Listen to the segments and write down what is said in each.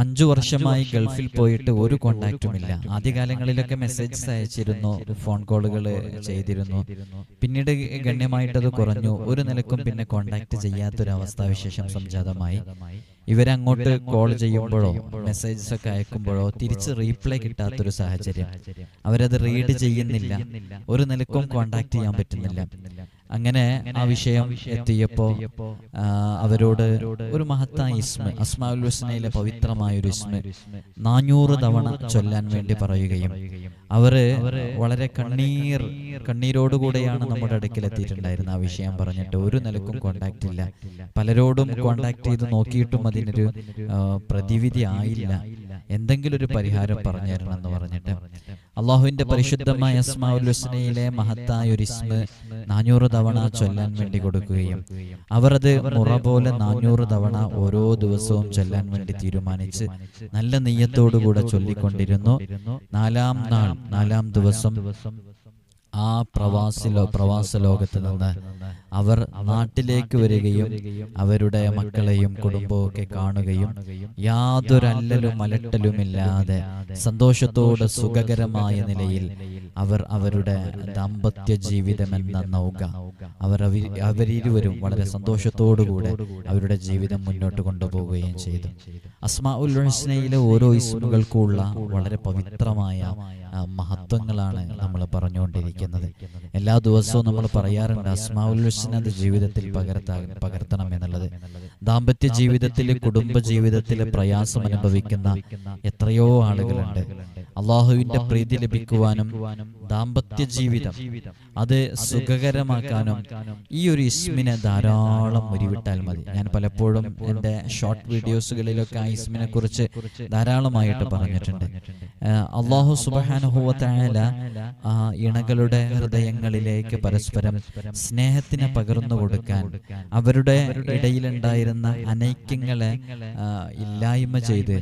അഞ്ചു വർഷമായി ഗൾഫിൽ പോയിട്ട് ഒരു കോണ്ടാക്റ്റും ഇല്ല. ആദ്യകാലങ്ങളിലൊക്കെ മെസ്സേജസ് അയച്ചിരുന്നു ഫോൺ കോളുകൾ ചെയ്തിരുന്നു. പിന്നീട് ഗണ്യമായിട്ടത് കുറഞ്ഞു. ഒരു നിലക്കും പിന്നെ കോണ്ടാക്ട് ചെയ്യാത്തൊരവസ്ഥാവിശേഷം സംജാതമായി. ഇവരങ്ങോട്ട് കോൾ ചെയ്യുമ്പോഴോ മെസ്സേജസ് ഒക്കെ അയക്കുമ്പോഴോ തിരിച്ച് റീപ്ലൈ കിട്ടാത്തൊരു സാഹചര്യം. അവരത് റീഡ് ചെയ്യുന്നില്ല. ഒരു നിലക്കും കോണ്ടാക്ട് ചെയ്യാൻ പറ്റുന്നില്ല. അങ്ങനെ ആ വിഷയം എത്തിയപ്പോ അവരോട് ഒരു മഹത്തായ ഇസ്മ അസ്മാഉൽ ഹുസ്നയിലെ പവിത്രമായ ഒരു ഇസ്മ നാനൂറ് തവണ ചൊല്ലാൻ വേണ്ടി പറയുകയും അവർ വളരെ കണ്ണീർ കണ്ണീരോടുകൂടെയാണ് നമ്മുടെ അടുക്കൽ എത്തിയിട്ടുണ്ടായിരുന്നത്. ആ വിഷയം പറഞ്ഞിട്ട് ഒരു നിലക്കും കോണ്ടാക്ട് ഇല്ല. പലരോടും കോണ്ടാക്ട് ചെയ്ത് നോക്കിയിട്ടും അതിനൊരു പ്രതിവിധി ആയില്ല. എന്തെങ്കിലും ഒരു പരിഹാരം പറഞ്ഞു തരണം എന്ന് പറഞ്ഞിട്ട് അള്ളാഹുവിന്റെ പരിശുദ്ധമായ അസ്മാഉൽ ഹുസ്നയിലെ മഹത്തായ ഒരു ഇസ്മ നാനൂറ് തവണ ചൊല്ലാൻ വേണ്ടി കൊടുക്കുകയും അവർ അത് മുറ പോലെ നാനൂറ് തവണ ഓരോ ദിവസവും ചൊല്ലാൻ വേണ്ടി തീരുമാനിച്ച് നല്ല നെയ്യത്തോടുകൂടെ ചൊല്ലിക്കൊണ്ടിരുന്നു. നാലാം നാൾ നാലാം ദിവസം ആ പ്രവാസിലോ പ്രവാസ ലോകത്ത് നിന്ന് അവർ നാട്ടിലേക്ക് വരികയും അവരുടെ മക്കളെയും കുടുംബവും കാണുകയും യാതൊരു അല്ലലും അലട്ടലുമില്ലാതെ സന്തോഷത്തോടെ സുഖകരമായ നിലയിൽ അവർ അവരുടെ ദാമ്പത്യ ജീവിതം എന്ന നൗക അവർ അവി- അവരിരുവരും വളരെ സന്തോഷത്തോടുകൂടെ അവരുടെ ജീവിതം മുന്നോട്ട് കൊണ്ടുപോവുകയും ചെയ്തു. അസ്മാ ഉൽ ഹുസ്നയിലെ ഓരോ ഇസ്മുകൾക്കുള്ള വളരെ പവിത്രമായ മഹത്വങ്ങളാണ് നമ്മൾ പറഞ്ഞുകൊണ്ടിരിക്കുന്നത്. എല്ലാ ദിവസവും നമ്മൾ പറയാറുണ്ട് അസ്മാവുൽ ജീവിതത്തിൽ പകർത്താ പകർത്തണം എന്നുള്ളത്. ദാമ്പത്യ ജീവിതത്തിൽ കുടുംബ ജീവിതത്തിൽ പ്രയാസം അനുഭവിക്കുന്ന എത്രയോ ആളുകളുണ്ട്. അള്ളാഹുവിന്റെ പ്രീതി ലഭിക്കുവാനും ദാമ്പത്യ ജീവിതം അത് സുഖകരമാക്കാനും ഈ ഒരു ഇസ്മിനെ ധാരാളം ഉരുവിട്ടാൽ മതി. ഞാൻ പലപ്പോഴും എന്റെ ഷോർട്ട് വീഡിയോസുകളിലൊക്കെ ആ ഇസ്മിനെ കുറിച്ച് ധാരാളമായിട്ട് പറഞ്ഞിട്ടുണ്ട്. അള്ളാഹു അള്ളാഹു സുബാനുഭവത്തായാല ആ ഇണകളുടെ ഹൃദയങ്ങളിലേക്ക് പരസ്പരം സ്നേഹത്തിനെ പകർന്നു കൊടുക്കാൻ അവരുടെ ഇടയിലുണ്ടായിരുന്ന അനൈക്യങ്ങളെ ഇല്ലായ്മ ചെയ്ത്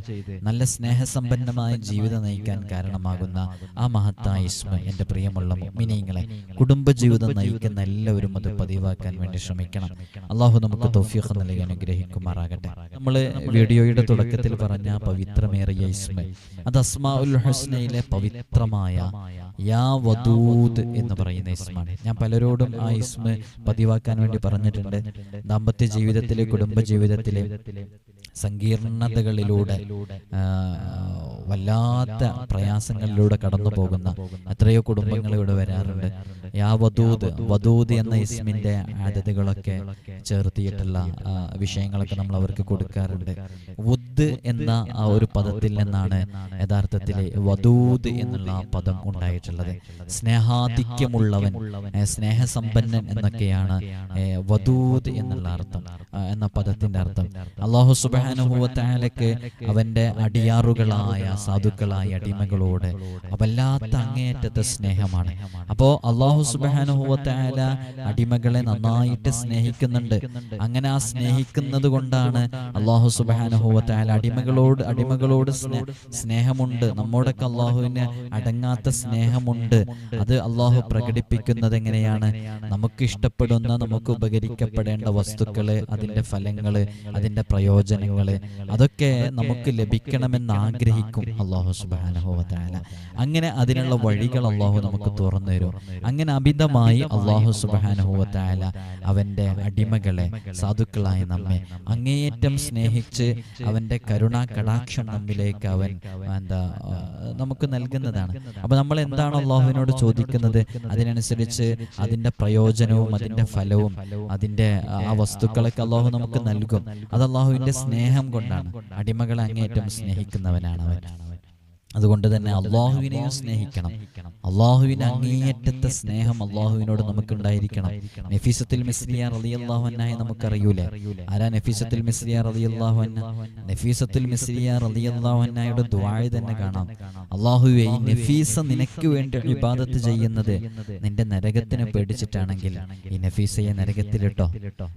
നല്ല സ്നേഹസമ്പന്നമായ ജീവിതം നയിക്കാൻ കാരണമാകുന്ന ആ മഹത്തായ ഇസ്മ എന്റെ പ്രിയമുള്ള മിനിങ്ങളെ കുടുംബജീവിതം നയിക്കുന്ന എല്ലാവരും അത് പതിവാക്കാൻ വേണ്ടി ശ്രമിക്കണം. അള്ളാഹു നമുക്ക് തൗഫീഖ് നൽകി അനുഗ്രഹിക്കുമാറാകട്ടെ. നമ്മൾ വീഡിയോയുടെ തുടക്കത്തിൽ പറഞ്ഞ പവിത്രമേറിയ ഇസ്മ അത് അസ്മാ ഉൽ ഹുസ്നയിലെ പവിത്രമായ യാ വദൂദ് എന്ന് പറയുന്ന ഇസ്മാണ്. ഞാൻ പലരോടും ആ ഇസ്മ പതിവാക്കാൻ വേണ്ടി പറഞ്ഞിട്ടുണ്ട്. ദാമ്പത്യ ജീവിതത്തിലെ കുടുംബ ജീവിതത്തിലെ സങ്കീർണതകളിലൂടെ വല്ലാത്ത പ്രയാസങ്ങളിലൂടെ കടന്നു പോകുന്ന എത്രയോ കുടുംബങ്ങൾ ഇവിടെ വരാറുണ്ട്. യാ വധൂത് വധൂത് എന്ന ഇസ്മിന്റെ ആദ്യതകളൊക്കെ ചേർത്തിയിട്ടുള്ള വിഷയങ്ങളൊക്കെ നമ്മൾ അവർക്ക് കൊടുക്കാറുണ്ട്. എന്ന ആ ഒരു പദത്തിൽ നിന്നാണ് യഥാർത്ഥത്തിൽ വദൂദ് എന്നുള്ള പദം ഉണ്ടായിട്ടുള്ളത്. സ്നേഹാധിക്യമുള്ളവൻ സ്നേഹസമ്പന്നൻ എന്നൊക്കെയാണ് വദൂദ് എന്നുള്ള അർത്ഥം എന്ന പദത്തിന്റെ അർത്ഥം. അള്ളാഹു സുബാനുഭവത്താലക്ക് അവന്റെ അടിയാറുകളായ സാധുക്കളായ അടിമകളോട് വല്ലാത്ത അങ്ങേയറ്റത്തെ സ്നേഹമാണ്. അപ്പോ അള്ളാഹു സുബാനുഭവത്താല അടിമകളെ നന്നായിട്ട് സ്നേഹിക്കുന്നുണ്ട്. അങ്ങനെ ആ സ്നേഹിക്കുന്നത് കൊണ്ടാണ് അള്ളാഹു സുബാനുഭവത്താല അടിമകളോട് അടിമകളോട് സ്നേ- സ്നേഹമുണ്ട്. നമ്മോടൊക്കെ അള്ളാഹുവിന് അടങ്ങാത്ത സ്നേഹമുണ്ട്. അത് അള്ളാഹു പ്രകടിപ്പിക്കുന്നത് എങ്ങനെയാണ്? നമുക്ക് ഇഷ്ടപ്പെടുന്ന നമുക്ക് ഉപകരിക്കപ്പെടേണ്ട വസ്തുക്കൾ അതിന്റെ ഫലങ്ങൾ അതിന്റെ പ്രയോജനങ്ങൾ അതൊക്കെ നമുക്ക് ലഭിക്കണമെന്ന് ആഗ്രഹിക്കും അള്ളാഹു സുബാനഹുവല അങ്ങനെ അതിനുള്ള വഴികൾ അള്ളാഹു നമുക്ക് തുറന്നു തരും. അങ്ങനെ അമിതമായി അള്ളാഹു സുബാനഹുവല അവന്റെ അടിമകളെ സാധുക്കളായ നമ്മെ അങ്ങേയറ്റം സ്നേഹിച്ച് അവന്റെ കരുണാ കടാക്ഷം നമ്മിലേക്ക് അവൻ എന്താ നമുക്ക് നൽകുന്നതാണ്. അപ്പൊ നമ്മൾ എന്താണ് അള്ളാഹുവിനോട് ചോദിക്കുന്നത് അതിനനുസരിച്ച് അതിന്റെ പ്രയോജനവും അതിന്റെ ഫലവും അതിന്റെ ആ വസ്തുക്കളൊക്കെ അള്ളാഹു നമുക്ക് നൽകും. അത് അള്ളാഹുവിന്റെ സ്നേഹം കൊണ്ടാണ്. അടിമകളെ അങ്ങേയറ്റം സ്നേഹിക്കുന്നവനാണ് അവൻ അതുകൊണ്ട് തന്നെ അള്ളാഹുവിനെയും സ്നേഹിക്കണം. അള്ളാഹുവിന് അങ്ങേയറ്റത്തെ സ്നേഹം അള്ളാഹുവിനോട് നഫീസത്തിൽ നമുക്കറിയൂലേ? ആരാ നഫീസത്തിൽ തന്നെ കാണാം. അള്ളാഹുവെ ഈ നഫീസ നിനക്ക് വേണ്ടി ഇബാദത്ത് ചെയ്യുന്നത് നിന്റെ നരകത്തിനെ പേടിച്ചിട്ടാണെങ്കിൽ ഈ നഫീസയെ നരകത്തിലിട്ടോ.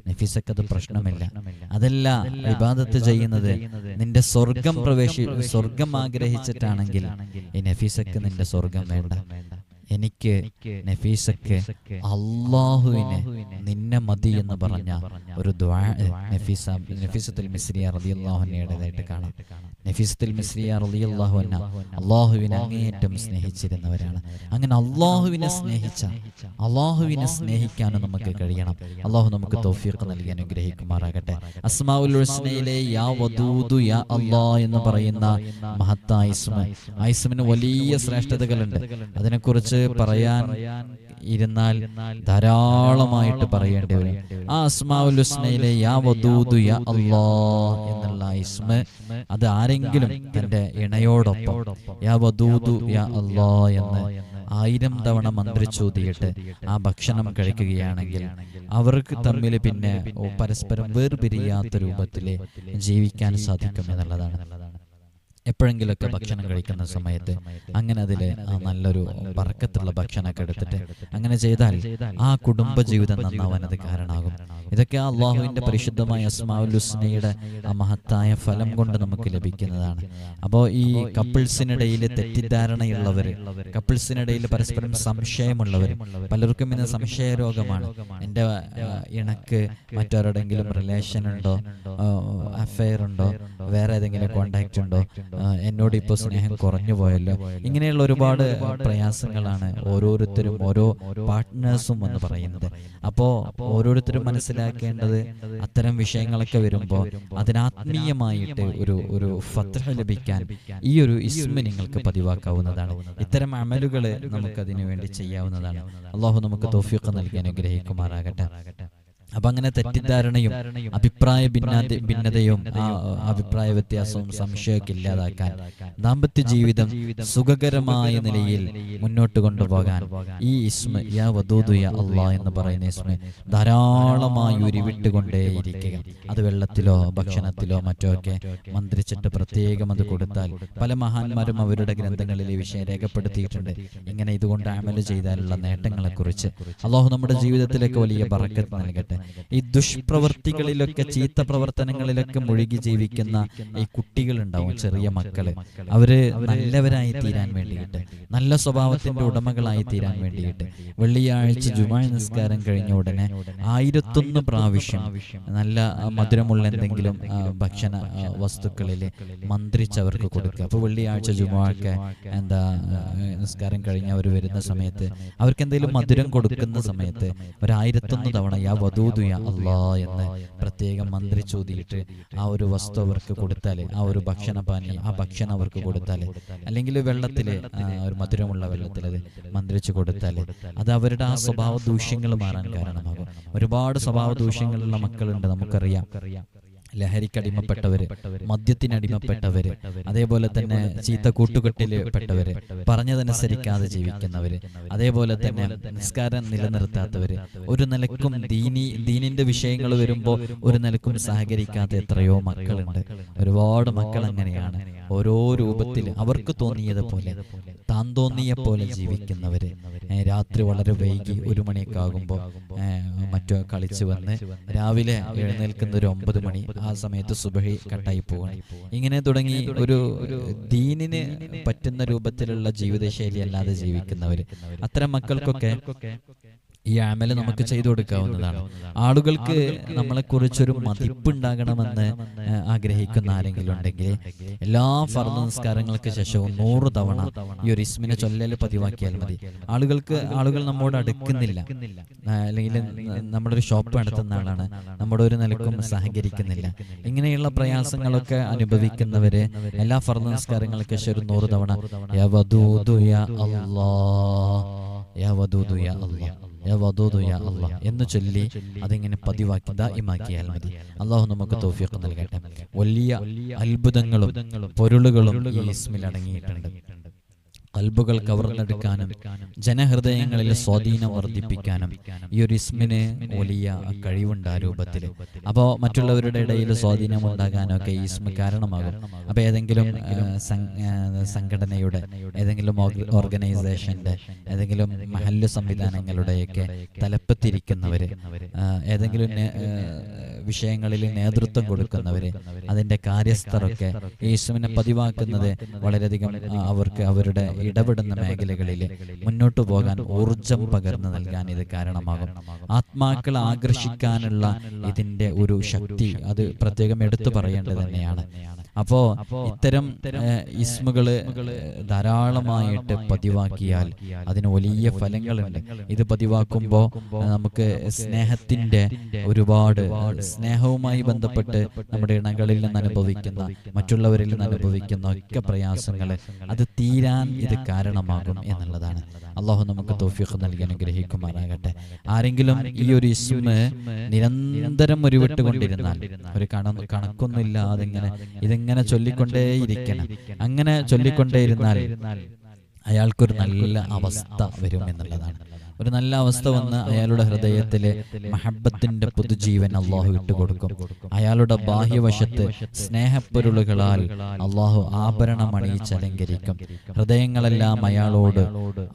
നഫീസക്ക് അത് പ്രശ്നമില്ല. അതല്ല ഇബാദത്ത് ചെയ്യുന്നത് നിന്റെ സ്വർഗം പ്രവേശി സ്വർഗം ആഗ്രഹിച്ചിട്ടാണെങ്കിൽ ഈ നഫീസക്ക് നിന്റെ സ്വർഗം വേണ്ട. എനിക്ക് നഫീസക്ക് അള്ളാഹുവിനെ നിന്നെ മതി എന്ന് പറഞ്ഞ ഒരു ദ്വാ നഫീസ നഫീസത്തുൽ മിസ്രിയ റളിയല്ലാഹുവിനേതായിട്ട് കാണാം. നഫീസത്തുൽ മിസ്രിയ അന്ന അള്ളാഹുവിനെ അങ്ങേയറ്റം സ്നേഹിച്ചിരുന്നവരാണ്. അങ്ങനെ അള്ളാഹുവിനെ സ്നേഹിച്ച അള്ളാഹുവിനെ സ്നേഹിക്കാനും നമുക്ക് കഴിയണം. അള്ളാഹു നമുക്ക് തൗഫീഖ് നൽകി അനുഗ്രഹിക്കുമാറാകട്ടെ. അസ്മാഉൽ ഹുസ്നയിലെ യാ വദൂദു യാ അല്ലാ എന്ന് പറയുന്ന മഹത്തായ ഇസ്മ. ആ ഇസ്മിന് വലിയ ശ്രേഷ്ഠതകളുണ്ട്. അതിനെക്കുറിച്ച് പറയാൻ ഇരുന്നാൽ ധാരാളമായിട്ട് പറയേണ്ടി വരും. ആ അസ്മാഉൽ ഹുസ്നയിലെ യാ വദൂദു യാ അല്ലാ എന്നുള്ള ഇസ്മ അത് ആരെങ്കിലും തന്റെ ഇണയോടൊപ്പം യാ വദൂദു യാ അല്ലാ എന്ന് ആയിരം തവണ മന്ത്രിച്ചൂതിയിട്ട് ആ ഭക്ഷണം കഴിക്കുകയാണെങ്കിൽ അവർക്ക് തമ്മിൽ പിന്നെ പരസ്പരം വേർപിരിയാത്ത രൂപത്തിൽ ജീവിക്കാൻ സാധിക്കും എന്നുള്ളതാണ്. എപ്പോഴെങ്കിലൊക്കെ ഭക്ഷണം കഴിക്കുന്ന സമയത്ത് അങ്ങനെ അതിൽ നല്ലൊരു പറക്കത്തുള്ള ഭക്ഷണമൊക്കെ എടുത്തിട്ട് അങ്ങനെ ചെയ്താൽ ആ കുടുംബ ജീവിതം നന്നാവാൻ അത് കാരണമാകും. ഇതൊക്കെ ആ അള്ളാഹുവിന്റെ പരിശുദ്ധമായ അസ്മാഉൽ ഹുസ്നയുടെ ആ മഹത്തായ ഫലം കൊണ്ട് നമുക്ക് ലഭിക്കുന്നതാണ്. അപ്പോൾ ഈ കപ്പിൾസിനിടയിൽ തെറ്റിദ്ധാരണയുള്ളവർ കപ്പിൾസിനിടയിൽ പരസ്പരം സംശയമുള്ളവർ പലർക്കും ഇന്ന് സംശയ രോഗമാണ് എന്റെ ഇണക്ക് മറ്റാരോടെങ്കിലും റിലേഷൻ ഉണ്ടോ? അഫെയർ ഉണ്ടോ? വേറെ ഏതെങ്കിലും കോണ്ടാക്റ്റ് ഉണ്ടോ? എന്നോട് ഇപ്പോൾ സ്നേഹം കുറഞ്ഞു പോയല്ലോ ഇങ്ങനെയുള്ള ഒരുപാട് പ്രയാസങ്ങളാണ് ഓരോരുത്തരും ഓരോ പാർട്ട്നേഴ്സും എന്ന് പറയുന്നത്. അപ്പോൾ ഓരോരുത്തരും മനസ്സിലാക്കേണ്ടത് അത്തരം വിഷയങ്ങളൊക്കെ വരുമ്പോൾ അതിനാത്മീയമായിട്ട് ഒരു ഒരു ഫത്ര ലഭിക്കാൻ ഈ ഒരു ഇസ്മ നിങ്ങൾക്ക് പതിവാക്കാവുന്നതാണ്. ഇത്തരം അമലുകൾ നമുക്ക് അതിനു വേണ്ടി ചെയ്യാവുന്നതാണ്. അള്ളാഹു നമുക്ക് തോഫിയൊക്കെ നൽകി അനുഗ്രഹിക്കുമാറാകട്ടെ. അപ്പൊ അങ്ങനെ തെറ്റിദ്ധാരണയും അഭിപ്രായ ഭിന്നാത ഭിന്നതയും ആ അഭിപ്രായ വ്യത്യാസവും സംശയമൊക്കെ ഇല്ലാതാക്കാൻ ദാമ്പത്യ ജീവിതം സുഖകരമായ നിലയിൽ മുന്നോട്ട് കൊണ്ടുപോകാൻ ഈ ഇസ്മ യാ വധൂതു യാ അള്ളാ എന്ന് പറയുന്ന ഇസ്മ ധാരാളമായി ഉരുവിട്ടുകൊണ്ടേയിരിക്കുക അത് വെള്ളത്തിലോ ഭക്ഷണത്തിലോ മറ്റോ ഒക്കെ മന്ത്രിച്ചിട്ട് പ്രത്യേകം അത് കൊടുത്താൽ പല മഹാന്മാരും അവരുടെ ഗ്രന്ഥങ്ങളിൽ ഈ വിഷയം രേഖപ്പെടുത്തിയിട്ടുണ്ട്. ഇങ്ങനെ ഇതുകൊണ്ട് അമൽ ചെയ്താലുള്ള നേട്ടങ്ങളെക്കുറിച്ച് അള്ളാഹു നമ്മുടെ ജീവിതത്തിലേക്ക് വലിയ പറക്കത്ത് നൽകട്ടെ. ഈ ദുഷ്പ്രവൃത്തികളിലൊക്കെ ചീത്ത പ്രവർത്തനങ്ങളിലൊക്കെ മുഴുകി ജീവിക്കുന്ന ഈ കുട്ടികളുണ്ടാവും ചെറിയ മക്കൾ. അവർ നല്ലവരായി തീരാൻ വേണ്ടിയിട്ട് നല്ല സ്വഭാവത്തിന്റെ ഉടമകളായി തീരാൻ വേണ്ടിയിട്ട്. വെള്ളിയാഴ്ച ജുമാ നിസ്കാരം കഴിഞ്ഞ ഉടനെ ആയിരത്തൊന്ന് പ്രാവശ്യം നല്ല മധുരമുള്ള എന്തെങ്കിലും ഭക്ഷണ വസ്തുക്കളിൽ മന്ത്രിച്ചവർക്ക് കൊടുക്കുക. അപ്പൊ വെള്ളിയാഴ്ച ജുമാക്ക് എന്താ നിസ്കാരം കഴിഞ്ഞ് അവർ വരുന്ന സമയത്ത് അവർക്ക് എന്തെങ്കിലും മധുരം കൊടുക്കുന്ന സമയത്ത് ഒരായിരത്തൊന്ന് തവണ യാ യാ അള്ളാ എന്ന് പ്രത്യേകം മന്ത്രിച്ചൂതിയിട്ട് ആ ഒരു വസ്തു അവർക്ക് കൊടുത്താൽ ആ ഒരു ഭക്ഷണ പാനീയം ആ ഭക്ഷണം അവർക്ക് കൊടുത്താൽ അല്ലെങ്കിൽ വെള്ളത്തിൽ ഒരു മധുരമുള്ള വെള്ളത്തിൽ അത് മന്ത്രിച്ചു കൊടുത്താൽ അത് അവരുടെ ആ സ്വഭാവ ദൂഷ്യങ്ങൾ മാറാൻ കാരണമാകും. ഒരുപാട് സ്വഭാവ ദൂഷ്യങ്ങളുള്ള മക്കളുണ്ട് നമുക്കറിയാം. ലഹരിക്കടിമപ്പെട്ടവര് മദ്യത്തിനടിമപ്പെട്ടവര് അതേപോലെ തന്നെ ചീത്ത കൂട്ടുകെട്ടിൽ പെട്ടവര് പറഞ്ഞതനുസരിക്കാതെ ജീവിക്കുന്നവര് അതേപോലെ തന്നെ നിസ്കാരം നിലനിർത്താത്തവര് ഒരു നിലക്കും ദീനി ദീനിന്റെ വിഷയങ്ങൾ വരുമ്പോൾ ഒരു നിലക്കും സഹകരിക്കാത്ത എത്രയോ മക്കളുണ്ട്. ഒരുപാട് മക്കൾ അങ്ങനെയാണ്. ഓരോ രൂപത്തിൽ അവർക്ക് തോന്നിയതുപോലെ താൻ തോന്നിയ പോലെ ജീവിക്കുന്നവര് രാത്രി വളരെ വൈകി ഒരു മണിയൊക്കെ ആകുമ്പോൾ മറ്റോ കളിച്ചു വന്ന് രാവിലെ എഴുന്നേൽക്കുന്ന ഒരു ഒമ്പത് മണി ആ സമയത്ത് സുബഹി കട്ടായി പോകണം ഇങ്ങനെ തുടങ്ങി ഒരു ദീനിന് പറ്റുന്ന രൂപത്തിലുള്ള ജീവിതശൈലി അല്ലാതെ ജീവിക്കുന്നവര്. അത്തരം മക്കൾക്കൊക്കെ ഈ ആമൽ നമുക്ക് ചെയ്തു കൊടുക്കാവുന്നതാണ്. ആളുകൾക്ക് നമ്മളെ കുറിച്ചൊരു മതിപ്പുണ്ടാകണമെന്ന് ആഗ്രഹിക്കുന്ന ആരെങ്കിലും ഉണ്ടെങ്കിൽ എല്ലാ ഫർദ നിസ്കാരങ്ങൾക്ക് ശേഷവും നൂറ് തവണ ഈ ഒരു ഇസ്മിനെ ചൊല്ലൽ പതിവാക്കിയാൽ മതി. ആളുകൾക്ക് ആളുകൾ നമ്മോട് അടുക്കുന്നില്ല. അല്ലെങ്കിൽ നമ്മുടെ ഒരു ഷോപ്പ് നടത്തുന്ന ആളാണ്. നമ്മുടെ ഒരു നിലക്കും സഹകരിക്കുന്നില്ല. ഇങ്ങനെയുള്ള പ്രയാസങ്ങളൊക്കെ അനുഭവിക്കുന്നവര് എല്ലാ ഫർദ നിസ്കാരങ്ങൾക്ക് ശേഷം ഒരു നൂറ് തവണ യാ യാ അല്ലാഹ്. യാ യാ അല്ലാഹ്. യാ അല്ലാഹ് എന്ന് ചൊല്ലി അതിങ്ങനെ പതിവാക്കി ദായിമാക്കിയാൽ മതി. അള്ളാഹു നമുക്ക് തോഫിയൊക്കെ നൽകട്ടെ. വലിയ അത്ഭുതങ്ങളും പൊരുളുകളും ഈ ഇസ്മിൽ അടങ്ങിയിട്ടുണ്ട്. കൽബുകൾ കവർന്നെടുക്കാനും ജനഹൃദയങ്ങളിൽ സ്വാധീനം വർദ്ധിപ്പിക്കാനും ഈ ഒരു ഇസ്മിന് വലിയ കഴിവുണ്ട് ആ രൂപത്തിൽ. അപ്പോൾ മറ്റുള്ളവരുടെ ഇടയിൽ സ്വാധീനം ഉണ്ടാകാനൊക്കെ ഈ ഇസ്മ കാരണമാകും. അപ്പോൾ ഏതെങ്കിലും സംഘടനയുടെ ഏതെങ്കിലും ഓർഗനൈസേഷന്റെ ഓർഗനൈസേഷന്റെ ഏതെങ്കിലും മഹല്ല് സംവിധാനങ്ങളുടെയൊക്കെ തലപ്പത്തിരിക്കുന്നവര് ആ, ഏതെങ്കിലും വിഷയങ്ങളിൽ നേതൃത്വം കൊടുക്കുന്നവര് അതിന്റെ കാര്യസ്ഥരൊക്കെ ഈ ഇസ്മിനെ പതിവാക്കുന്നത് വളരെയധികം അവർക്ക് അവരുടെ ഇടപെടുന്ന മേഖലകളിൽ മുന്നോട്ടു പോകാൻ ഊർജം പകർന്നു നൽകാൻ ഇത് കാരണമാകും. ആത്മാക്കളെ ആകർഷിക്കാനുള്ള ഇതിന്റെ ഒരു ശക്തി അത് പ്രത്യേകം എടുത്തു പറയേണ്ടത് തന്നെയാണ്. അപ്പോ ഇത്തരം ഇസ്മുകൾ ധാരാളമായിട്ട് പതിവാക്കിയാൽ അതിന് വലിയ ഫലങ്ങളുണ്ട്. ഇത് പതിവാക്കുമ്പോൾ നമുക്ക് സ്നേഹത്തിന്റെ ഒരുപാട് സ്നേഹവുമായി ബന്ധപ്പെട്ട് നമ്മുടെ ഇണകളിൽ നിന്ന് അനുഭവിക്കുന്ന മറ്റുള്ളവരിൽ നിന്ന് അനുഭവിക്കുന്ന ഒക്കെ പ്രയാസങ്ങൾ അത് തീരാൻ ഇത് കാരണമാകും എന്നുള്ളതാണ്. അള്ളാഹു നമുക്ക് തോഫിയൊക്കെ നൽകി അനുഗ്രഹിക്കുമാറാകട്ടെ. ആരെങ്കിലും ഈ ഒരു ഇസ്മ നിരന്തരം ഉരുവിട്ടുകൊണ്ടിരുന്നാൽ ഒരു കണ കണക്കൊന്നുമില്ലാതെ ഇങ്ങനെ ഇതിങ്ങനെ ചൊല്ലിക്കൊണ്ടേയിരിക്കണം അങ്ങനെ ചൊല്ലിക്കൊണ്ടേയിരുന്നാൽ അയാൾക്കൊരു നല്ല അവസ്ഥ വരും എന്നുള്ളതാണ് ഒരു നല്ല അവസ്ഥ വന്ന് അയാളുടെ ഹൃദയത്തിലെ മഹബത്തിന്റെ പുതുജീവൻ അള്ളാഹു ഇട്ടുകൊടുക്കും. അയാളുടെ ബാഹ്യവശത്ത് സ്നേഹപ്പൊരുളുകളാൽ അള്ളാഹു ആഭരണം അണിയിച്ച് അലങ്കരിക്കും. ഹൃദയങ്ങളെല്ലാം അയാളോട്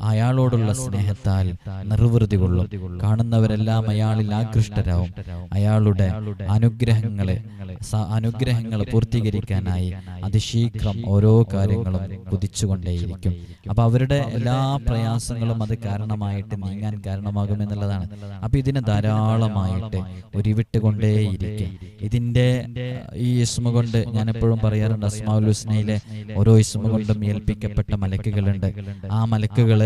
അയാളോടുള്ള സ്നേഹത്താൽ നിർവൃതി കൊള്ളും. കാണുന്നവരെല്ലാം അയാളിൽ ആകൃഷ്ടരാവും. അയാളുടെ അനുഗ്രഹങ്ങളെ അനുഗ്രഹങ്ങൾ പൂർത്തീകരിക്കാനായി അതിശീഘ്രം ഓരോ കാര്യങ്ങളും കുതിച്ചുകൊണ്ടേയിരിക്കും അപ്പൊ അവരുടെ എല്ലാ പ്രയാസങ്ങളും അത് കാരണമായിട്ട് നീങ്ങാൻ കാരണമാകുമെന്നുള്ളതാണ് അപ്പൊ ഇതിനെ ധാരാളമായിട്ട് ഉരുവിട്ടുകൊണ്ടേയിരിക്കും ഇതിന്റെ ഈ ഇസ്മ കൊണ്ട് ഞാൻ എപ്പോഴും പറയാറുണ്ട് അസ്മാഉൽ ഹുസ്നയിലെ ഓരോ ഇസ്മ കൊണ്ടും ഏൽപ്പിക്കപ്പെട്ട മലക്കുകളുണ്ട്. ആ മലക്കുകൾ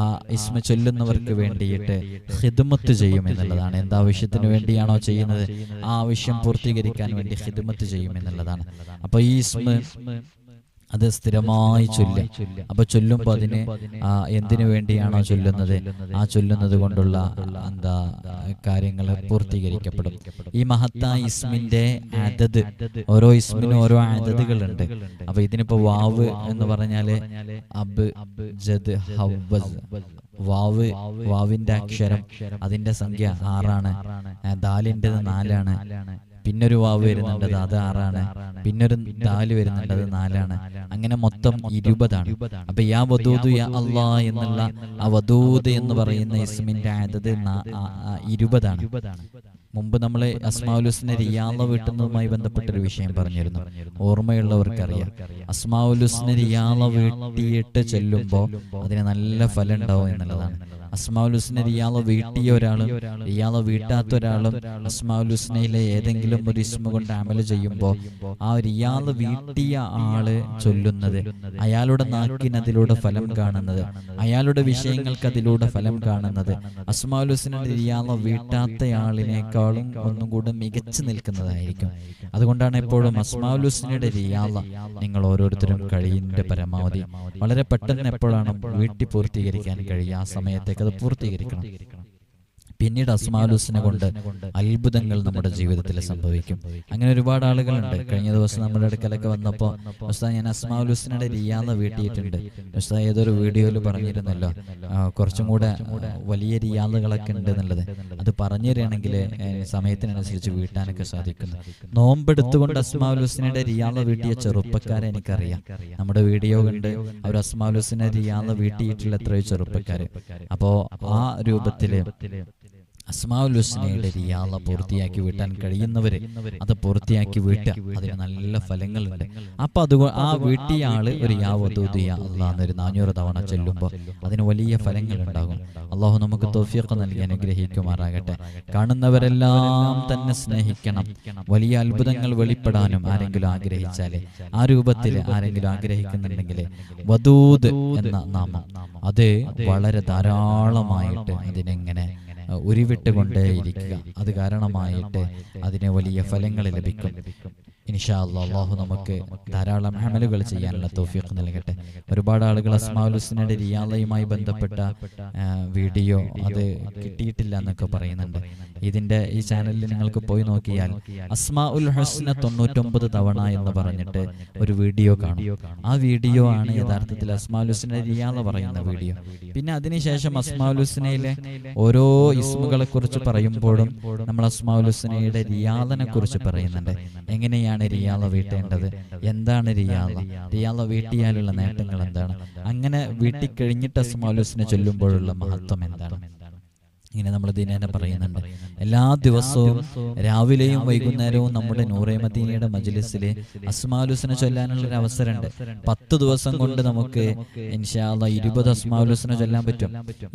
ആ ഇസ്മ ചൊല്ലുന്നവർക്ക് വേണ്ടിയിട്ട് ഹിദ്മത്ത് ചെയ്യും എന്നുള്ളതാണ്. എന്താവശ്യത്തിന് വേണ്ടിയാണോ ചെയ്യുന്നത്? ആ ആവശ്യം പൂർത്തീകരിക്കാൻ വേണ്ടി ഹിദ്മത്ത് ചെയ്യും എന്നുള്ളതാണ്. അപ്പൊ ഈ ഇസ്മ അത് സ്ഥിരമായി ചൊല്ലും. അപ്പൊ ചൊല്ലുമ്പോൾ അതിന് എന്തിനു വേണ്ടിയാണോ ചൊല്ലുന്നത്? ആ ചൊല്ലുന്നത് കൊണ്ടുള്ള എന്താ കാര്യങ്ങൾ പൂർത്തീകരിക്കപ്പെടും. ഈ മഹത്തായ ഇസ്മിന്റെ അതത് ഓരോ ഇസ്മിനും ഓരോ അതതുകളുണ്ട്. അപ്പൊ ഇതിനിപ്പോ വാവ് എന്ന് പറഞ്ഞാൽ അബ് ജദ് ഹവ്വസ്. വാവ് വാവിന്റെ അക്ഷരം അതിന്റെ സംഖ്യ ആറാണ്. ദാലിന്റെ ദാലിന്റെത് നാലാണ്. പിന്നൊരു വാവ് വരുന്നുണ്ട്. അത് ആറാണ്. പിന്നൊരു ദാൽ വരുന്നുണ്ട്. അത് നാലാണ്. അങ്ങനെ മൊത്തം ഇരുപതാണ്. അപ്പൊ യാ വധൂത് യാ അള്ളാ എന്നുള്ള ആ വധൂത് എന്ന് പറയുന്ന ഇസ്മിന്റെ ആദത് ഇരുപതാണ്. മുമ്പ് നമ്മൾ അസ്മാഉലുസ്നെ റിയാള വീട്ടുന്നതുമായി ബന്ധപ്പെട്ടൊരു വിഷയം പറഞ്ഞിരുന്നു. ഓർമ്മയുള്ളവർക്കറിയാം. ഹുസ്ന റിയാള വീട്ടിയിട്ട് ചെല്ലുമ്പോൾ അതിന് നല്ല ഫലം ഉണ്ടാവും എന്നുള്ളതാണ്. ഹുസ്ന റിയാള വീട്ടിയ ഒരാളും റിയാള വീട്ടാത്ത ഒരാളും അസ്മാഉലുസ്നയിലെ ഏതെങ്കിലും ഒരു ഇസ്മ കൊണ്ട് അമല ചെയ്യുമ്പോൾ ആ റിയാള വീട്ടിയ ആൾ ചൊല്ലുന്നത് അയാളുടെ നാക്കിന് അതിലൂടെ ഫലം കാണുന്നത് അയാളുടെ വിഷയങ്ങൾക്ക് അതിലൂടെ ഫലം കാണുന്നത് അസ്മാഉലുസ്നെ റിയാള വീട്ടാത്തയാളിനേക്കാളും ഒന്നും കൂടെ മികച്ചു നിൽക്കുന്നതായിരിക്കും. അതുകൊണ്ടാണ് എപ്പോഴും അസ്മാഉലുസ്നയുടെ റിയാള നിങ്ങൾ ഓരോരുത്തരും കഴിയുന്നതിന്റെ പരമാവധി. വളരെ പെട്ടെന്ന് എപ്പോഴാണ് വീട്ടിൽ പൂർത്തീകരിക്കാൻ കഴിയുക? ആ സമയത്തേക്ക് അത് പൂർത്തീകരിക്കണം. പിന്നീട് അസ്മാലുസിനെ കൊണ്ട് അത്ഭുതങ്ങൾ നമ്മുടെ ജീവിതത്തിൽ സംഭവിക്കും. അങ്ങനെ ഒരുപാട് ആളുകളുണ്ട്. കഴിഞ്ഞ ദിവസം നമ്മുടെ അടുക്കലൊക്കെ വന്നപ്പോൾ ഉസ്താദ് ഞാൻ അസ്മാലുസിനുടെ റിയാന്ന് വീട്ടിയിട്ടുണ്ട്. ഉസ്താദ് ഏതൊരു വീഡിയോയിൽ പറഞ്ഞിരുന്നല്ലോ. കുറച്ചും കൂടെ വലിയ റിയാന്നുകളൊക്കെ ഉണ്ട് എന്നുള്ളത് അത് പറഞ്ഞു തരികയാണെങ്കിൽ സമയത്തിനനുസരിച്ച് വീട്ടാനൊക്കെ സാധിക്കുന്നു. നോമ്പെടുത്തുകൊണ്ട് അസ്മാലുസിനുടെ റിയാദ വീട്ടിയ ചെറുപ്പക്കാരെ എനിക്കറിയാം. നമ്മുടെ വീഡിയോ കണ്ട് അവർ അസ്മാലുസിനെ റിയാദ വീട്ടിയിട്ടുള്ള എത്രയോ ചെറുപ്പക്കാര്. അപ്പോൾ ആ രൂപത്തിൽ അസ്മാഉൽ ഹുസ്നയുടെ റിയാള പൂർത്തിയാക്കി വീട്ടാൻ കഴിയുന്നവര് അത് പൂർത്തിയാക്കി വീട്ടുക അതിന് നല്ല ഫലങ്ങളുണ്ട്. അപ്പൊ അത് ആ വീട്ടിയ ആൾ ഒരു യാവതൂതിയ അള്ളാന്നൊരു നാനൂറ് തവണ ചെല്ലുമ്പോൾ അതിന് വലിയ ഫലങ്ങൾ ഉണ്ടാകും അള്ളാഹു നമുക്ക് തോഫിയൊക്കെ നൽകി അനുഗ്രഹിക്കുമാറാകട്ടെ. കാണുന്നവരെല്ലാം തന്നെ സ്നേഹിക്കണം. വലിയ അത്ഭുതങ്ങൾ വെളിപ്പെടാനും ആരെങ്കിലും ആഗ്രഹിച്ചാൽ ആ രൂപത്തിൽ ആരെങ്കിലും ആഗ്രഹിക്കുന്നുണ്ടെങ്കിൽ വധൂത് എന്ന നാമം. അത് വളരെ ധാരാളമായിട്ട് അതിനെങ്ങനെ ഉരുവിട്ടുകൊണ്ടേയിരിക്കുക. അത് കാരണമായിട്ട് അതിന് വലിയ ഫലങ്ങൾ ലഭിക്കും. ഇൻഷാ അല്ലാ അള്ളാഹു നമുക്ക് ധാരാളം അമലുകൾ ചെയ്യാനുള്ള തോഫീഖ് നൽകട്ടെ. ഒരുപാട് ആളുകൾ അസ്മാഉലുസ്നയുടെ റിയാലയുമായി ബന്ധപ്പെട്ട വീഡിയോ അത് കിട്ടിയിട്ടില്ല എന്നൊക്കെ പറയുന്നുണ്ട്. ഇതിന്റെ ഈ ചാനലിൽ നിങ്ങൾക്ക് പോയി നോക്കിയാൽ അസ്മാ ഉൽ ഹസ്ന തൊണ്ണൂറ്റൊമ്പത് തവണ എന്ന് പറഞ്ഞിട്ട് ഒരു വീഡിയോ കാണും. ആ വീഡിയോ ആണ് യഥാർത്ഥത്തിൽ അസ്മാലുസ്ന റിയാല പറയുന്ന വീഡിയോ. പിന്നെ അതിനുശേഷം അസ്മാലുസ്നയിലെ ഓരോ ഇസ്മുകളെ കുറിച്ച് പറയുമ്പോഴും നമ്മൾ അസ്മാലുസ്നയുടെ റിയാദനെ കുറിച്ച് പറയുന്നുണ്ട് എങ്ങനെയാണ് റിയാല വീട്ടേണ്ടത്? എന്താണ് റിയാള റിയാള വീട്ടിയാലുള്ള നേട്ടങ്ങൾ എന്താണ്? അങ്ങനെ വീട്ടിക്കഴിഞ്ഞിട്ട് അസ്മാലുസ്നെ ചൊല്ലുമ്പോഴുള്ള മഹത്വം എന്താണ്? ഇങ്ങനെ നമ്മൾ ദിനേന പറയുന്നുണ്ട്. എല്ലാ ദിവസവും രാവിലെയും വൈകുന്നേരവും നമ്മുടെ നൂറേമദീനയുടെ മജ്ലിസിൽ അസ്മാലുസിനെ ചൊല്ലാനുള്ള ഒരു അവസരമുണ്ട്. പത്ത് ദിവസം കൊണ്ട് നമുക്ക് ഇൻഷാല്ല ഇരുപത് അസ്മാലുസിനെ ചൊല്ലാൻ പറ്റും.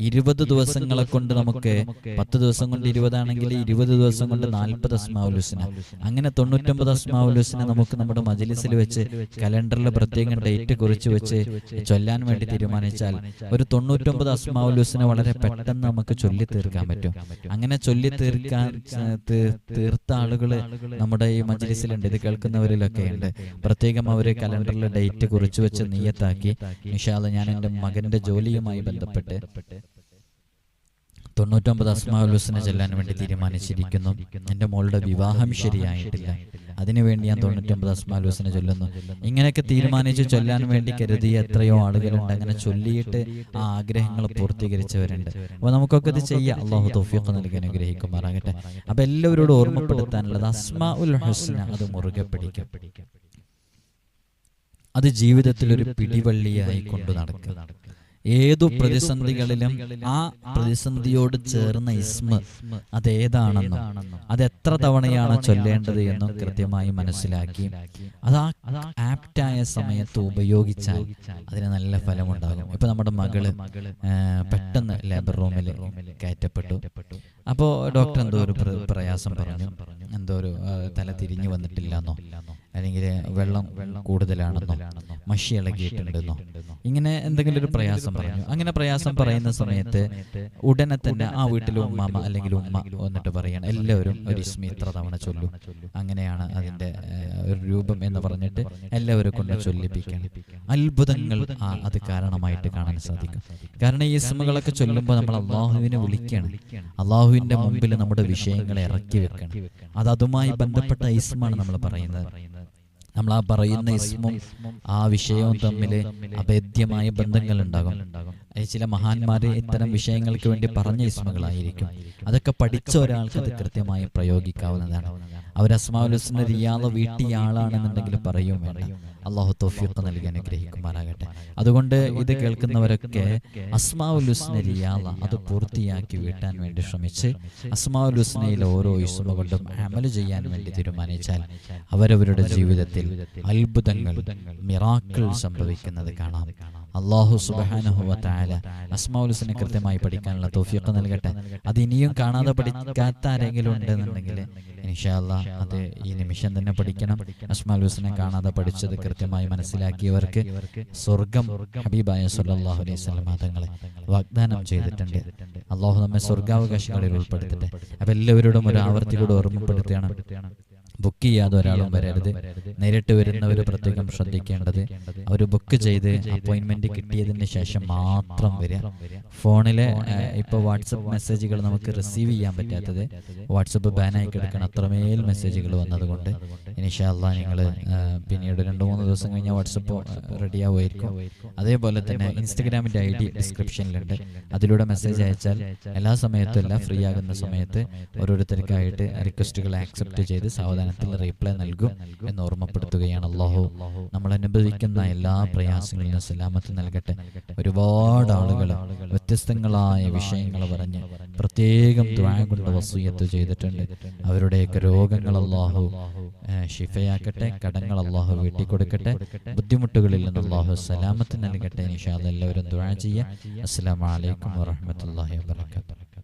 ഇരുപത് ദിവസങ്ങളെ കൊണ്ട് നമുക്ക് പത്ത് ദിവസം കൊണ്ട് ഇരുപതാണെങ്കിൽ ഇരുപത് ദിവസം കൊണ്ട് നാൽപ്പത് അസ്മാവുലുസിന അങ്ങനെ തൊണ്ണൂറ്റൊമ്പത് അസ്മാവുലുസിനെ നമുക്ക് നമ്മുടെ മജ്ലിസിൽ വെച്ച് കലണ്ടറിൽ പ്രത്യേകം ഡേറ്റ് കുറിച്ച് വെച്ച് ചൊല്ലാൻ വേണ്ടി തീരുമാനിച്ചാൽ ഒരു തൊണ്ണൂറ്റൊമ്പത് അസ്മാവുലുസിനെ വളരെ പെട്ടെന്ന് നമുക്ക് ചൊല്ലി തീർക്കാൻ പറ്റും. അങ്ങനെ ചൊല്ലി തീർക്കാൻ തീർത്ത ആളുകൾ നമ്മുടെ ഈ മജ്ലിസിലുണ്ട്. ഇത് കേൾക്കുന്നവരിലൊക്കെ ഉണ്ട്. പ്രത്യേകം അവർ കലണ്ടറിൽ ഡേറ്റ് കുറിച്ചു വെച്ച് നീയത്താക്കി. നിഷാദ് ഞാൻ എന്റെ മകന്റെ ജോലിയുമായി ബന്ധപ്പെട്ട് തൊണ്ണൂറ്റൊമ്പത് അസ്മാവുലുസിനെ ചെല്ലാൻ വേണ്ടി തീരുമാനിച്ചിരിക്കുന്നു. എന്റെ മോളുടെ വിവാഹം ശരിയായിട്ടില്ല. അതിനുവേണ്ടി ഞാൻ തൊണ്ണൂറ്റൊമ്പത് അസ്മാലുസിനെ ചൊല്ലുന്നു. ഇങ്ങനെയൊക്കെ തീരുമാനിച്ച് ചൊല്ലാൻ വേണ്ടി കരുതിയ എത്രയോ ആളുകളുണ്ട്. അങ്ങനെ ചൊല്ലിയിട്ട് ആ ആഗ്രഹങ്ങൾ പൂർത്തീകരിച്ചവരുണ്ട്. അപ്പോൾ നമുക്കൊക്കെ ഇത് ചെയ്യാം. അള്ളാഹു തൗഫീഖ് നൽകി അനുഗ്രഹിക്കുമാറാകട്ടെ. അപ്പോൾ എല്ലാവരോടും ഓർമ്മപ്പെടുത്താനുള്ളത് അസ്മാ ഉൽ ഹുസ്ന അത് മുറുകെ പിടിക്കും. അത് ജീവിതത്തിൽ ഒരു പിടിവള്ളിയായി കൊണ്ടു നടക്കുക. ഏതു പ്രതിസന്ധികളിലും ആ പ്രതിസന്ധിയോട് ചേർന്ന ഇസ്മ അതേതാണെന്നും അത് എത്ര തവണയാണ് ചൊല്ലേണ്ടത് എന്നും കൃത്യമായി മനസ്സിലാക്കി. അത് ആ ആപ്റ്റായ സമയത്ത് ഉപയോഗിച്ചാൽ അതിന് നല്ല ഫലമുണ്ടാകും. ഇപ്പൊ നമ്മുടെ മകൾ പെട്ടെന്ന് ലേബർ റൂമിൽ കയറ്റപ്പെട്ടു. അപ്പോ ഡോക്ടർ എന്തോ ഒരു പ്രയാസം പറഞ്ഞു. എന്തോ ഒരു തല തിരിഞ്ഞു വന്നിട്ടില്ലെന്നോ? അല്ലെങ്കിൽ വെള്ളം കൂടുതലാണെന്നോ മഷി ഇളകിയിട്ടുണ്ടെന്നോ. ഇങ്ങനെ എന്തെങ്കിലും ഒരു പ്രയാസം പറഞ്ഞു. അങ്ങനെ പ്രയാസം പറയുന്ന സമയത്ത് ഉടനെ തന്നെ ആ വീട്ടിലെ ഉമ്മാമ അല്ലെങ്കിൽ ഉമ്മ വന്നിട്ട് പറയണം. എല്ലാവരും ഒരു ഇസ്മി ഇത്ര തവണ ചൊല്ലും. അങ്ങനെയാണ് അതിന്റെ ഒരു രൂപം എന്ന് പറഞ്ഞിട്ട് എല്ലാവരും കൊണ്ട് ചൊല്ലിപ്പിക്കണം. അത്ഭുതങ്ങൾ ആ അത് കാരണമായിട്ട് കാണാൻ സാധിക്കും. കാരണം ഈ ഇസ്മുകളൊക്കെ ചൊല്ലുമ്പോൾ നമ്മൾ അള്ളാഹുവിനെ വിളിക്കണം. അള്ളാഹുവിന്റെ മുമ്പിൽ നമ്മുടെ വിഷയങ്ങളെ ഇറക്കി വെക്കണം. അത് അതുമായി ബന്ധപ്പെട്ട ഇസ്മാണ് നമ്മൾ പറയുന്നത്. നമ്മൾ ആ പറയുന്ന ഇസ്മും ആ വിഷയവും തമ്മിൽ അഭേദ്യമായ ബന്ധങ്ങൾ ഉണ്ടാകും ചില മഹാന്മാരെ ഇത്തരം വിഷയങ്ങൾക്ക് വേണ്ടി പറഞ്ഞ ഇസ്മുകളായിരിക്കും. അതൊക്കെ പഠിച്ച ഒരാൾക്ക് അത് കൃത്യമായി പ്രയോഗിക്കാവുന്നതാണ്. അവർ അസ്മാവുലുസിന്റെ റിയാള വീട്ടിയ ആളാണെന്നുണ്ടെങ്കിൽ പറയും വേണ്ട അള്ളാഹു തോഫിയൊക്കെ നൽകി അനുഗ്രഹിക്കുമാറാകട്ടെ. അതുകൊണ്ട് ഇത് കേൾക്കുന്നവരൊക്കെ അസ്മാവുലുസ്ന റിയാള അത് പൂർത്തിയാക്കി വീട്ടാൻ വേണ്ടി ശ്രമിച്ച് അസ്മാവുലുസ്നയിലെ ഓരോ ഇസ്മുകൊണ്ടും അമൽ ചെയ്യാൻ വേണ്ടി തീരുമാനിച്ചാൽ അവരവരുടെ ജീവിതത്തിൽ അത്ഭുതങ്ങൾ മിറാക്കിൾ സംഭവിക്കുന്നത് കാണാം. അള്ളാഹു സുബാനഹുവല അസ്മാവുലുസിനെ കൃത്യമായി പഠിക്കാനുള്ള തോഫിയൊക്കെ നൽകട്ടെ. അത് ഇനിയും കാണാതെ പഠിക്കാത്ത ആരെങ്കിലും ഉണ്ടെന്നുണ്ടെങ്കിൽ ഇൻഷാല്ല അത് ഈ നിമിഷം തന്നെ പഠിക്കണം. അസ്മാലുസിനെ കാണാതെ പഠിച്ചത് കൃത്യമായി മനസ്സിലാക്കിയവർക്ക് സ്വർഗം ഹബീബായ സല്ലല്ലാഹു അലൈഹി വസല്ലം തങ്ങളെ വാഗ്ദാനം ചെയ്തിട്ടുണ്ട്. അള്ളാഹു നമ്മെ സ്വർഗാവകാശങ്ങളിൽ ഉൾപ്പെടുത്തട്ടെ. അപ്പൊ എല്ലാവരോടും ഒരു ആവർത്തി കൂടെ ഓർമ്മപ്പെടുത്തുകയാണ്. ബുക്ക് ചെയ്യാതെ ഒരാളും വരരുത്. നേരിട്ട് വരുന്നവർ പ്രത്യേകം ശ്രദ്ധിക്കേണ്ടത് അവർ ബുക്ക് ചെയ്ത് അപ്പോയിന്റ്മെന്റ് കിട്ടിയതിന് ശേഷം മാത്രം വരിക. ഫോണിലെ ഇപ്പോൾ വാട്സപ്പ് മെസ്സേജുകൾ നമുക്ക് റിസീവ് ചെയ്യാൻ പറ്റാത്തത് വാട്സപ്പ് ബാനായി കിടക്കണം അത്രമേൽ മെസ്സേജുകൾ വന്നതുകൊണ്ട് ഇനിഷാല്ല നിങ്ങൾ പിന്നീട് രണ്ട് മൂന്ന് ദിവസം കഴിഞ്ഞാൽ വാട്സപ്പ് റെഡി ആവുമായിരിക്കും. അതേപോലെ തന്നെ ഇൻസ്റ്റഗ്രാമിന്റെ ഐ ഡി ഡിസ്ക്രിപ്ഷനിലുണ്ട് അതിലൂടെ മെസ്സേജ് അയച്ചാൽ എല്ലാ സമയത്തും എല്ലാം ഫ്രീ ആകുന്ന സമയത്ത് ഓരോരുത്തർക്കായിട്ട് റിക്വസ്റ്റുകൾ ആക്സെപ്റ്റ് ചെയ്ത് സാവധാനത്തിൽ റീപ്ലൈ നൽകും എന്ന് ഓർമ്മപ്പെടുത്തുകയാണ് അള്ളാഹു നമ്മൾ അനുഭവിക്കുന്ന എല്ലാ പ്രയാസങ്ങളിൽ നിന്നും സലാമത്ത് നൽകട്ടെ. ഒരുപാട് ആളുകൾ വ്യത്യസ്തങ്ങളായ വിഷയങ്ങൾ പറഞ്ഞ് പ്രത്യേകം ദ്വാ കൊണ്ട് വസൂയത്ത് ചെയ്തിട്ടുണ്ട്. അവരുടെയൊക്കെ രോഗങ്ങൾ അള്ളാഹു ഷിഫയാക്കട്ടെ കടങ്ങൾ അള്ളാഹു വീട്ടിക്കൊടുക്കട്ടെ. ബുദ്ധിമുട്ടുകളിൽ നിന്ന് അള്ളാഹു സലാമത്ത് നൽകട്ടെ. നിഷാദ് എല്ലാവരും ദ്വാ ചെയ്യുക അസ്സലാമു അലൈക്കും വറഹ്മത്തുള്ളാഹി വബറകാതുഹു.